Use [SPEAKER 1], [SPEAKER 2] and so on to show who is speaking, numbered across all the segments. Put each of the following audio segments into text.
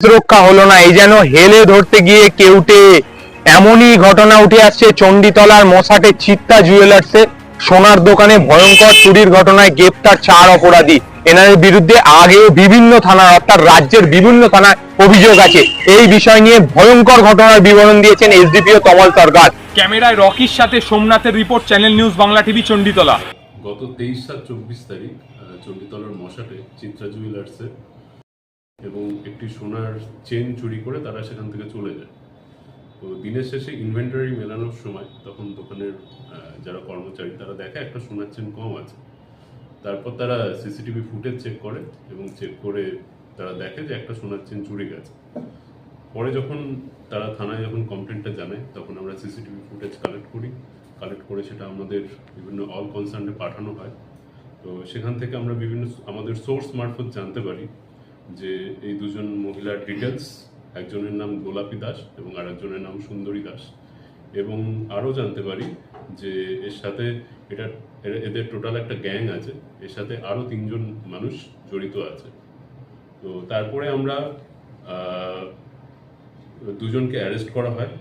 [SPEAKER 1] রক্ষা হলো না এই যেন হেলে ধরতে গিয়ে কেউটে এমনই ঘটনা উঠে আসছে চণ্ডীতলার মশাটে চিত্তা জুয়েলার্সে। সোনার দোকানে ভয়ঙ্কর চুরির ঘটনায় গ্রেপ্তার চার অপরাধী। এনাদের বিরুদ্ধে আগেও বিভিন্ন থানার অর্থাৎ রাজ্যের বিভিন্ন থানায় অভিযোগ আছে। এই বিষয় নিয়ে ভয়ঙ্কর ঘটনার বিবরণ দিয়েছেন এসডিপিও তমল সরকার।
[SPEAKER 2] ক্যামেরায় রকির সাথে সোমনাথের report channel news Bangla TV Chanditala.
[SPEAKER 3] গত তেইশ সাত চব্বিশ তারিখ চণ্ডীতলার মশাটে চিত্রা জুয়েলার্সে এবং একটি সোনার চেন চুরি করে তারা সেখান থেকে চলে যায়। তো দিনের শেষে ইনভেন্টারি মেলানোর সময় তখন দোকানের যারা কর্মচারী তারা দেখে একটা সোনার চেন কম আছে। তারপর তারা সিসিটিভি ফুটেজ চেক করে এবং চেক করে তারা দেখে যে একটা সোনার চেন চুরি গেছে। পরে যখন তারা থানায় যখন কমপ্লেনটা জানায় তখন আমরা সিসিটিভি ফুটেজ কালেক্ট করি। কালেক্ট করে সেটা আমাদের বিভিন্ন অল কনসার্নে পাঠানো হয়। তো সেখান থেকে আমরা বিভিন্ন আমাদের সোর্স মারফত জানতে পারি যে এই দুজন মহিলার ডিটেলস একজনের নাম গোলাপী দাস এবং আরেকজনের নাম সুন্দরী দাস। এবং আরও জানতে পারি যে এর সাথে এটা এদের টোটাল একটা গ্যাং আছে, এর সাথে আরও তিনজন মানুষ জড়িত আছে। তো তারপরে আমরা দুজনকে অ্যারেস্ট করা হয়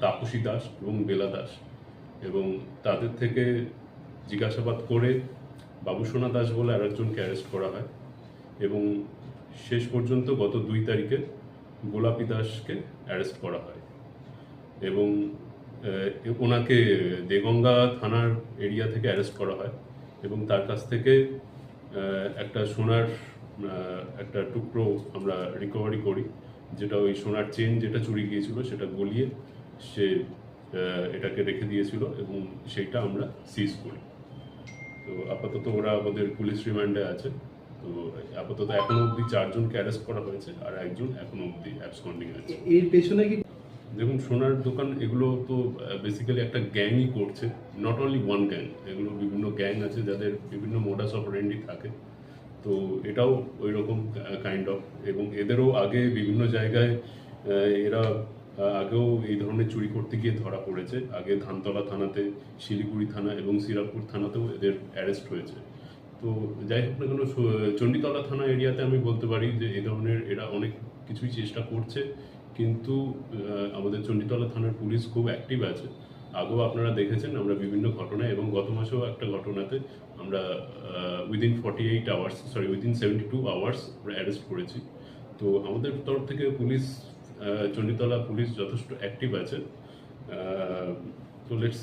[SPEAKER 3] তাপসী দাস এবং বেলা দাস। এবং তাদের থেকে জিজ্ঞাসাবাদ করে বাবুসোনা দাস বলে আরেকজনকে অ্যারেস্ট করা হয়। এবং শেষ পর্যন্ত গত দুই তারিখে গোলাপি দাসকে অ্যারেস্ট করা হয়। এবং ওনাকে দেগঙ্গা থানার এরিয়া থেকে অ্যারেস্ট করা হয় এবং তার কাছ থেকে একটা সোনার একটা টুকরো আমরা রিকভারি করি, যেটা ওই সোনার চেন যেটা চুরি গিয়েছিল সেটা গলিয়ে সে এটাকে রেখে দিয়েছিল এবং সেইটা আমরা সিজ করি। তো আপাতত ওরা আমাদের পুলিশ রিমান্ডে আছে। তো আপাতত এখনও অবধি চারজনকে অ্যারেস্ট করা হয়েছে আর একজন এখনও অবধি অ্যাবসকন্ডিং আছে।
[SPEAKER 4] এর পেছনে কি
[SPEAKER 3] দেখুন সোনার দোকান এগুলো তো বেসিক্যালি একটা গ্যাংই করছে। নট অনলি ওয়ান গ্যাং এগুলো বিভিন্ন গ্যাং আছে যাদের বিভিন্ন মোডাস অপারেন্ডি থাকে। তো এটাও ওই রকম কাইন্ড অফ এবং এদেরও আগে বিভিন্ন জায়গায় এরা আগেও এই ধরনের চুরি করতে গিয়ে ধরা পড়েছে। আগে ধানতলা থানাতে শিলিগুড়ি থানা এবং শ্রীরামপুর থানাতেও এদের অ্যারেস্ট হয়েছে। তো যাই হোক না কেন চণ্ডীতলা থানা এরিয়াতে আমি বলতে পারি যে এই ধরনের এরা অনেক কিছুই চেষ্টা করছে, কিন্তু আমাদের চণ্ডীতলা থানার পুলিশ খুব অ্যাক্টিভ আছে। আগেও আপনারা দেখেছেন আমরা বিভিন্ন ঘটনায় এবং গত মাসেও একটা ঘটনাতে আমরা within forty eight hours sorry within seventy two hours আমরা অ্যারেস্ট করেছি। তো আমাদের তরফ থেকে পুলিশ চণ্ডীতলা পুলিশ যথেষ্ট অ্যাক্টিভ আছে। তো লেটস